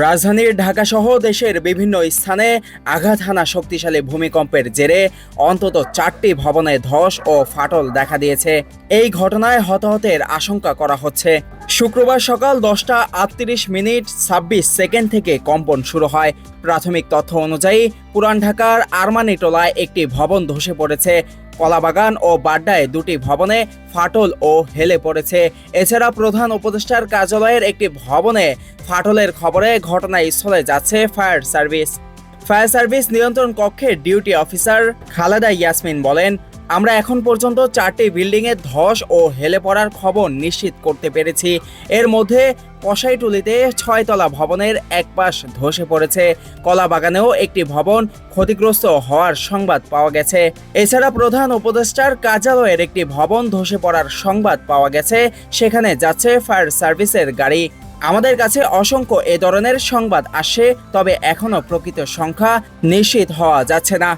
রাজধানীর ঢাকাসহ দেশের বিভিন্ন স্থানে আঘাত হানা শক্তিশালী ভূমিকম্পের জেরে অন্তত চারটি ভবনে ধস ও ফাটল দেখা দিয়েছে। এই ঘটনায় হতাহতের আশঙ্কা করা হচ্ছে। শুক্রবার সকাল দশটা আটত্রিশ মিনিট ছাব্বিশ সেকেন্ড থেকে কম্পন শুরু হয়। প্রাথমিক তথ্য অনুযায়ী পুরান ঢাকার আরমানিটোলায় একটি ভবন ধসে পড়েছে। কলাবাগান ও বাড্ডায় দুটি ভবনে ফাটল ও হেলে পড়েছে। এছাড়া প্রধান উপদেষ্টার কার্যালয়ের একটি ভবনে ফাটলের খবরে ঘটনাস্থলে যাচ্ছে ফায়ার সার্ভিস। ফায়ার সার্ভিস নিয়ন্ত্রণ কক্ষে ডিউটি অফিসার খালেদা ইয়াসমিন বলেন আমরা এখন পর্যন্ত চারটি বিল্ডিংয়ে ধস ও হেলে পড়ার খবর নিশ্চিত করতে পেরেছি। এর মধ্যে কসাইটুলিতে ছয়তলা ভবনের এক পাশ ধসে পড়েছে। কলাবাগানেও একটি ভবন ক্ষতিগ্রস্ত হওয়ার সংবাদ পাওয়া গেছে। এছাড়া প্রধান উপদেষ্টার কার্যালয়ের একটি ভবন ধসে পড়ার সংবাদ পাওয়া গেছে। সেখানে যাচ্ছে ফায়ার সার্ভিসের গাড়ি। আমাদের কাছে অসংখ্য এ ধরনের সংবাদ আসে, তবে এখনও প্রকৃত সংখ্যা নিশ্চিত হওয়া যাচ্ছে না।